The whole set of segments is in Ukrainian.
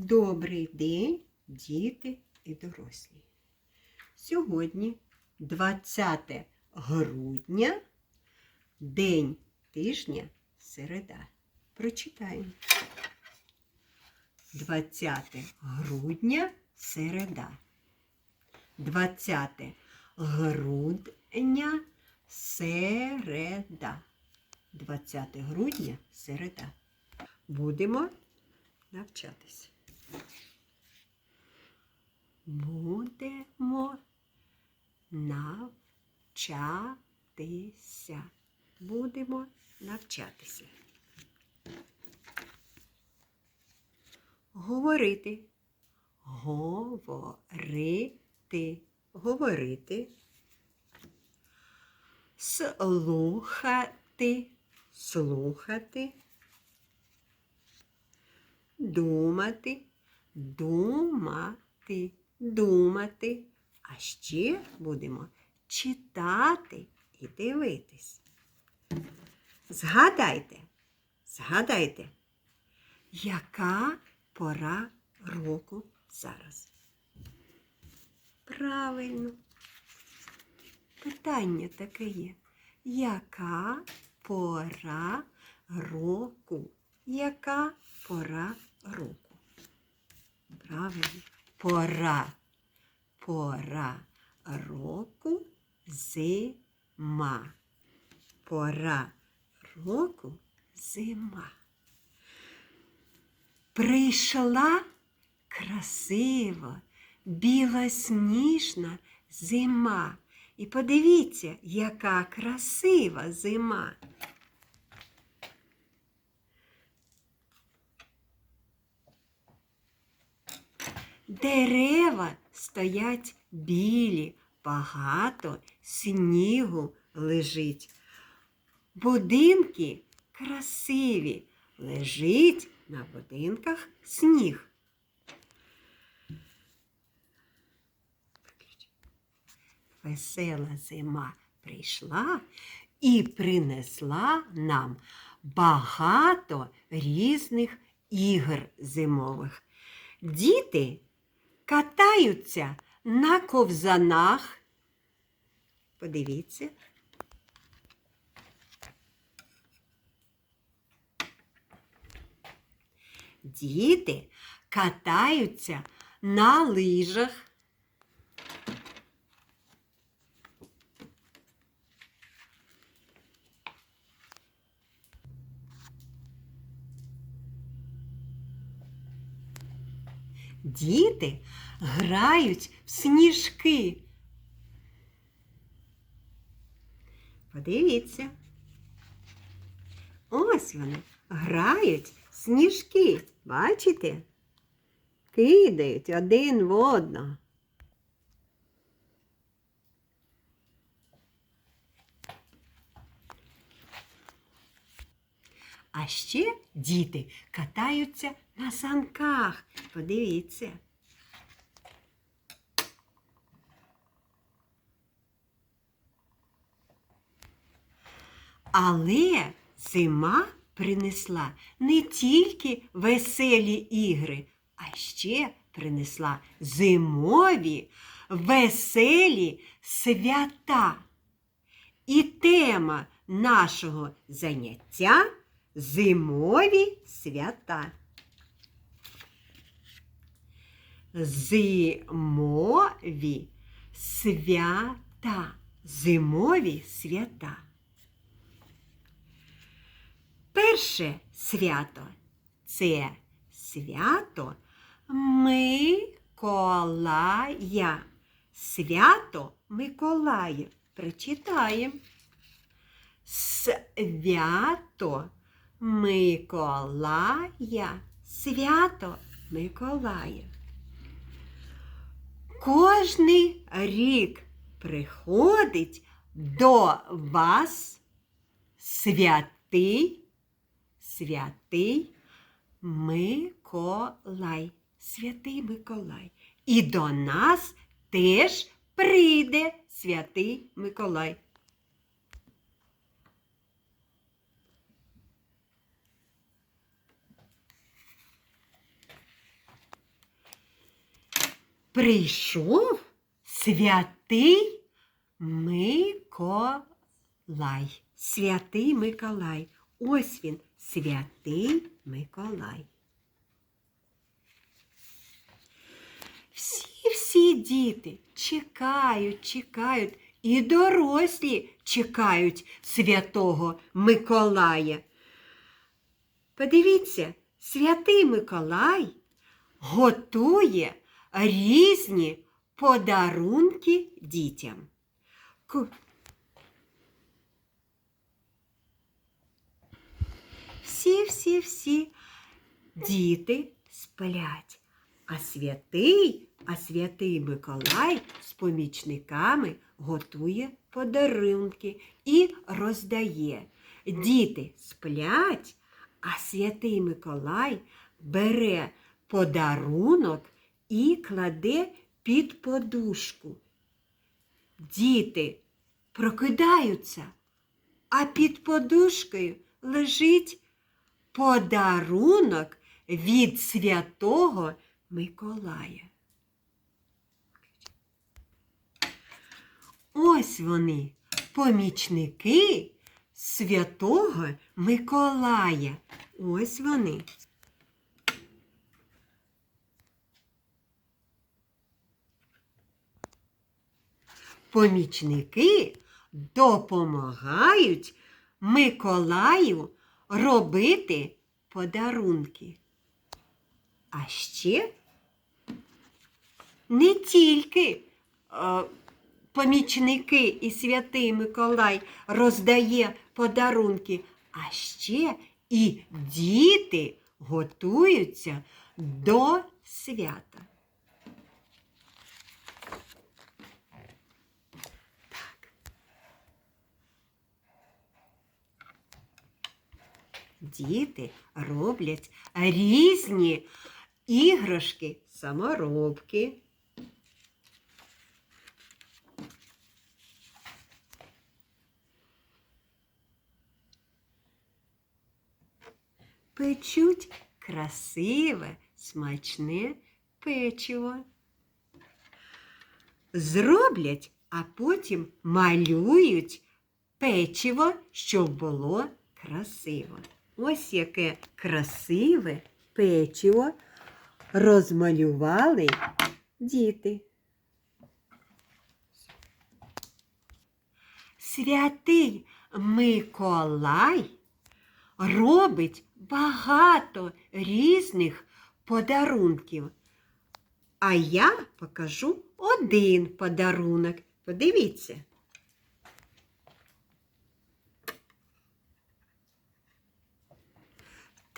Добрий день, діти і дорослі. Сьогодні 20 грудня, день тижня, середа. Прочитаємо. 20 грудня, середа. 20 грудня, середа. 20 грудня, середа. Будемо навчатися. Будемо навчатися. Будемо навчатися. Говорити. Говорити. Говорити. Слухати. Слухати думати, думати, думати. А ще будемо читати і дивитись. Згадайте, згадайте, яка пора року зараз? Правильно. Питання таке є. Яка пора року? Яка пора року? Правильно. Пора. Пора року зима. Пора року зима. Прийшла красива, білосніжна зима. І подивіться, яка красива зима. Дерева стоять білі, багато снігу лежить. Будинки красиві, лежить на будинках сніг. Весела зима прийшла і принесла нам багато різних ігор зимових. Діти катаються на ковзанах. Подивіться. Діти катаються на лижах. Діти грають в сніжки. Подивіться. Ось вони грають в сніжки. Бачите? Кидають один в одного. А ще діти катаються на санках. Подивіться. Але зима принесла не тільки веселі ігри, а ще принесла зимові веселі свята. І тема нашого заняття зимові свята. Зимові свята. Зимові свята. Перше свято це свято Миколая. Свято Миколая. Прочитаємо. Свято Миколая. Свято Миколая. Кожний рік приходить до вас святий, святий Миколай. Святий Миколай. І до нас теж прийде святий Миколай. Прийшов святий Миколай. Святий Миколай. Ось він, святий Миколай. Всі-всі діти чекають, чекають, і дорослі чекають святого Миколая. Подивіться, святий Миколай готує різні подарунки дітям. Всі-всі-всі діти сплять, а святий, а святий Миколай з помічниками готує подарунки і роздає. Діти сплять, а святий Миколай бере подарунок і кладе під подушку. Діти прокидаються, а під подушкою лежить подарунок від святого Миколая. Ось вони, помічники святого Миколая. Ось вони. Помічники допомагають Миколаю робити подарунки. А ще не тільки е, помічники і святий Миколай роздає подарунки, а ще і діти готуються до свята. Діти роблять різні іграшки, саморобки. Печуть красиве, смачне печиво. Зроблять, а потім малюють печиво, щоб було красиво. Ось яке красиве печиво розмалювали діти. Святий Миколай робить багато різних подарунків. А я покажу один подарунок. Подивіться.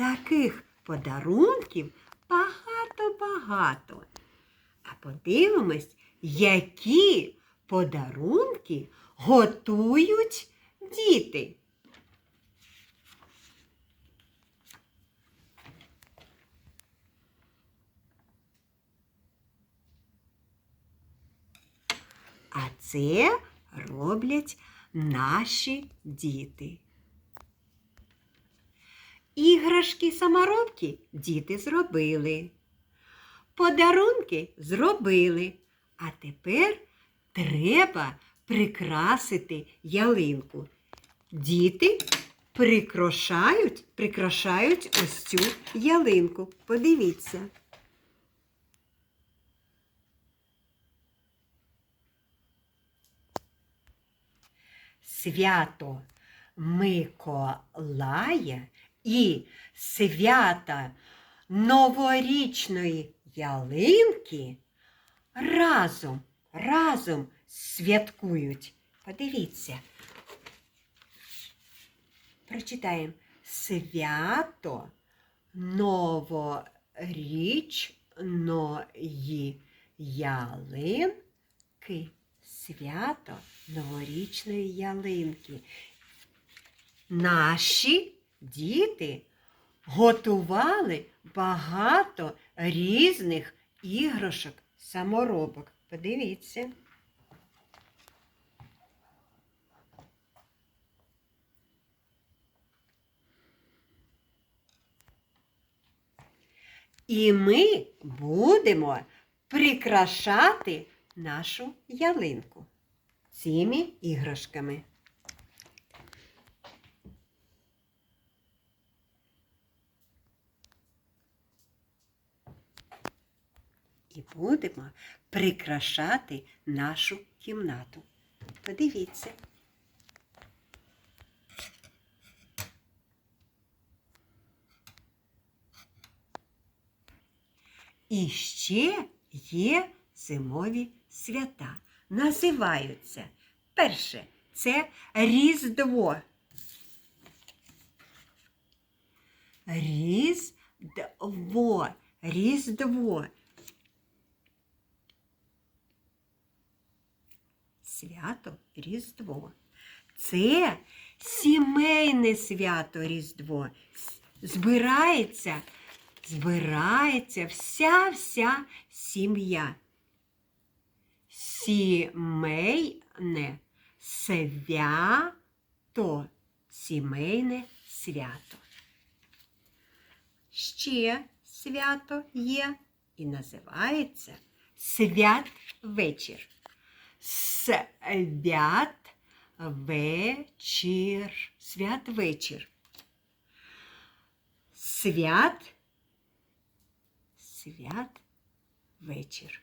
Таких подарунків багато-багато. А подивимось, які подарунки готують діти. А це роблять наші діти. Іграшки саморобки діти зробили. Подарунки зробили. А тепер треба прикрасити ялинку. Діти прикрашають, прикрашають ось цю ялинку. Подивіться. Свято Миколая і свята новорічної ялинки разом, разом святкують. Подивіться. Прочитаємо свято новорічної ялинки. Свято новорічної ялинки. Наші діти готували багато різних іграшок, саморобок. Подивіться. І ми будемо прикрашати нашу ялинку цими іграшками. Будемо прикрашати нашу кімнату. Подивіться. І ще є зимові свята. Називаються перше це Різдво. Різдво. Різдво. Свято Різдво. Це сімейне свято Різдво. Збирається, збирається вся-вся сім'я. Сімейне свято. Сімейне свято. Ще свято є і називається святвечір. Свят вечір. Святвечір. Свят. Свят вечір.